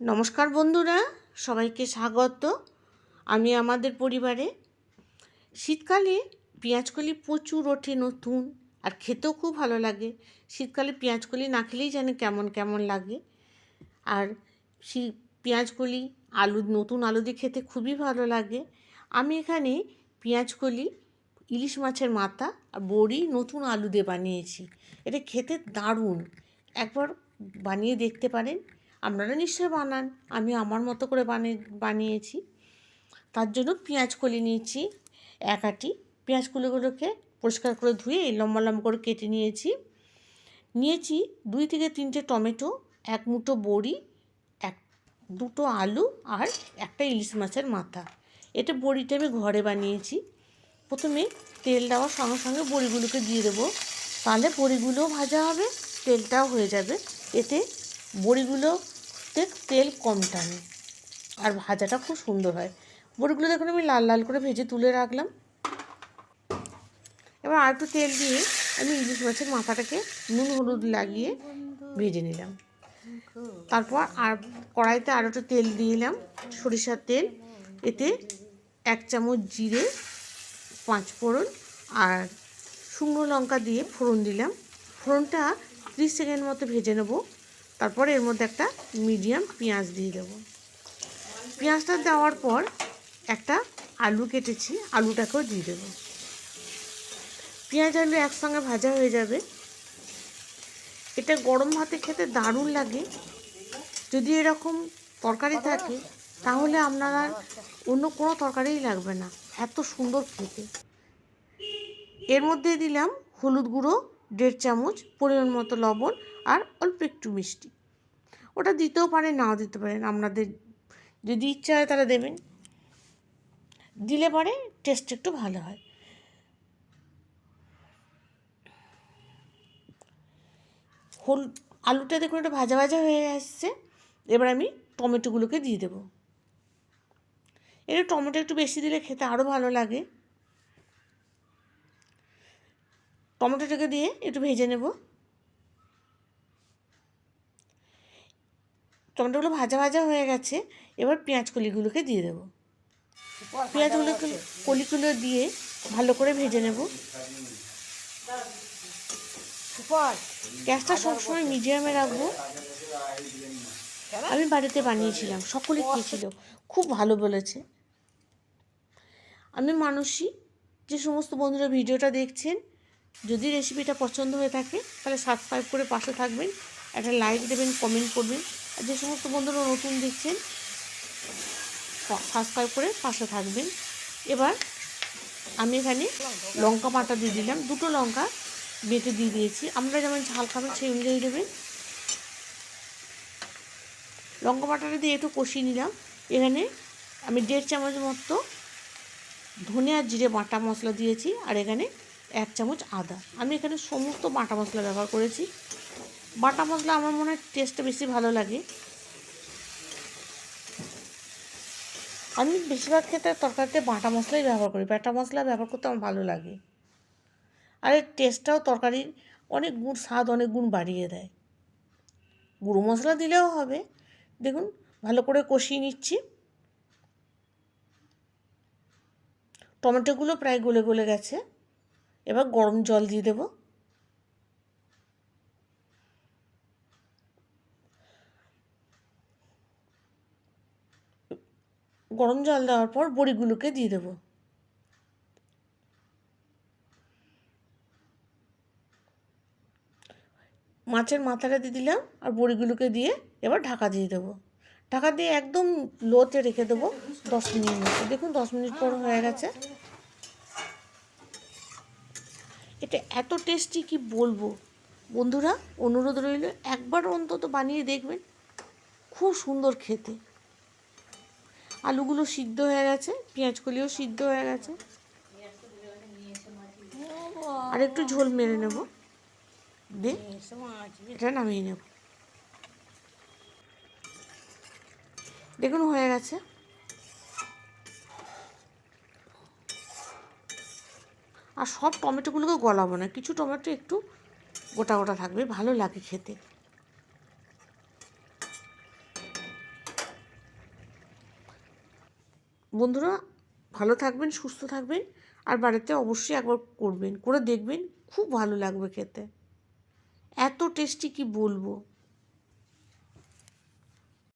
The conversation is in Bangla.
নমস্কার বন্ধুরা, সবাইকে স্বাগত। আমি আমাদের পরিবারে। শীতকালে পেঁয়াজকলি প্রচুর ওঠে নতুন, আর খেতেও খুব ভালো লাগে। শীতকালে পেঁয়াজকলি না খেলেই জানে কেমন কেমন লাগে। আর পেঁয়াজকলি আলু, নতুন আলু দিয়ে খেতে খুবই ভালো লাগে। আমি এখানে পেঁয়াজকলি, ইলিশ মাছের মাথা আর বড়ি নতুন আলু দিয়ে বানিয়েছি। এটা খেতে দারুণ। একবার বানিয়ে দেখতে পারেন। আপনারা নিশ্চয়ই বানান। আমি আমার মতো করে বানিয়ে বানিয়েছি। তার জন্য পেঁয়াজ কলি নিয়েছি এক আটি। পেঁয়াজ কলিগুলোকে পরিষ্কার করে ধুয়ে লম্বা লম্বা করে কেটে নিয়েছি। নিয়েছি দুই থেকে তিনটে টমেটো, এক মুঠো বড়ি, এক, দুটো আলু আর একটা ইলিশ মাছের মাথা। এটা বড়িটা আমি ঘরে বানিয়েছি। প্রথমে তেল দেওয়ার সঙ্গে সঙ্গে বড়িগুলোকে দিয়ে দেবো। তাহলে বড়িগুলোও ভাজা হবে, তেলটাও হয়ে যাবে। এতে বড়িগুলোতে তেল কম টানে। আর ভাজাটা খুব সুন্দর হয়। বড়িগুলো দেখুন আমি লাল লাল করে ভেজে তুলে রাখলাম, এবার আর একটু তেল দিয়ে আমি ইলিশ মাছের মাথাটাকে নুন হলুদ লাগিয়ে ভেজে নিলাম। তারপর আর কড়াইতে আরও একটু তেল দিলাম সরিষার তেল। এতে এক চামচ জিরে, পাঁচ ফোড়ন আর শুকনো লঙ্কা দিয়ে ফোড়ন দিলাম। ফোড়নটা ত্রিশ সেকেন্ড মতো ভেজে নেব। তারপর এর মধ্যে একটা মিডিয়াম পেঁয়াজ দিয়ে দেবো। পেঁয়াজটা দেওয়ার পর একটা আলু কেটেছি, আলুটাকেও দিয়ে দেবো। পেঁয়াজ আলু একসঙ্গে ভাজা হয়ে যাবে। এটা গরম ভাতে খেতে দারুণ লাগে। যদি এরকম তরকারি থাকে, তাহলে আপনারা অন্য কোনো তরকারিই লাগবে না। এত সুন্দর খেতে। এর মধ্যে দিলাম হলুদ গুঁড়ো দেড় চামচ পরিমাণ মতো লবণ আর অল্প একটু মিষ্টি। ওটা দিতেও পারেন, নাও দিতে পারেন। আপনাদের যদি ইচ্ছা হয় তাহলে দেবেন। দিলে পরে টেস্ট একটু ভালো হয়। হল, আলুটা দেখুন একটু ভাজা ভাজা হয়ে আসছে। এবার আমি টমেটোগুলোকে দিয়ে দেবো। এটা টমেটো একটু বেশি দিলে খেতে আরও ভালো লাগে। টমেটোটাকে দিয়ে একটু ভেজে নেব। টমেটোগুলো ভাজা ভাজা হয়ে গেছে, এবার পেঁয়াজ কলিগুলোকে দিয়ে দেবো। পেঁয়াজগুলোকে কলিগুলো দিয়ে ভালো করে ভেজে নেব। গ্যাসটা সবসময় মিডিয়ামে রাখব। আমি বাড়িতে বানিয়েছিলাম, সকলে খেয়েছিল, খুব ভালো বলেছে। আমি মানুষই, যে সমস্ত বন্ধুরা ভিডিওটা দেখছেন যদি রেসিপিটা পছন্দ হয়ে থাকে, তাহলে সাবস্ক্রাইব করে পাশে থাকবেন, একটা লাইক দেবেন কমেন্ট করবেন, আর যে সমস্ত বন্ধুরা নতুন দেখছেন সাবস্ক্রাইব করে পাশে থাকবেন। এবার আমি এখানে লঙ্কা বাটা দিয়ে দিলাম, দুটো লঙ্কা বেটে দিয়ে দিয়েছি। আমরা যেমন ঝাল খাবেন সেই অনুযায়ী দেবেন। লঙ্কা বাটাটা দিয়ে একটু কষিয়ে নিলাম। এখানে আমি দেড় চামচ মতো ধনে আর জিরে বাটা মশলা দিয়েছি, আর এখানে এক চামচ আদা। আমি এখানে সমস্ত বাটা মশলা ব্যবহার করেছি। বাটা মশলা আমার মনে হয় টেস্টটা বেশি ভালো লাগে। আমি বেশিরভাগ ক্ষেত্রে তরকারিতে বাটা মশলাই ব্যবহার করি। বাটা মশলা ব্যবহার করতে আমার ভালো লাগে। আর এর টেস্টটাও তরকারির অনেক গুণ, স্বাদ অনেক গুণ বাড়িয়ে দেয়। গুঁড়ো মশলা দিলেও হবে। দেখুন, ভালো করে কষিয়ে নিচ্ছি। টমেটোগুলো প্রায় গলে গলে গেছে। এবার গরম জল দিয়ে দেব। গরম জল দেওয়ার পর বড়িগুলোকে দিয়ে দেবো। মাছের মাথাটা দিয়ে দিলাম আর বড়িগুলোকে দিয়ে এবার ঢাকা দিয়ে দেবো। ঢাকা দিয়ে একদম লোতে রেখে দেবো দশ মিনিট দেখুন দশ মিনিট পর হয়ে গেছে। এটা এত টেস্টি কি বলব? বন্ধুরা, অনুরোধ রইল, একবার অন্তত বানিয়ে দেখবেন। খুব সুন্দর খেতে। আলুগুলো সিদ্ধ হয়ে গেছে পেঁয়াজ কলিও সিদ্ধ হয়ে গেছে। আর একটু ঝোল মেরে নেব। এটা নামিয়ে নেব। দেখুন, হয়ে গেছে। আর সব টমেটোগুলোকে গলাবো না। কিছু টমেটো একটু গোটা গোটা থাকবে, ভালো লাগে খেতে। বন্ধুরা, ভালো থাকবেন, সুস্থ থাকবেন, আর বাড়িতে অবশ্যই একবার করবেন, করে দেখবেন, খুব ভালো লাগবে খেতে। এত টেস্টি কি বলব?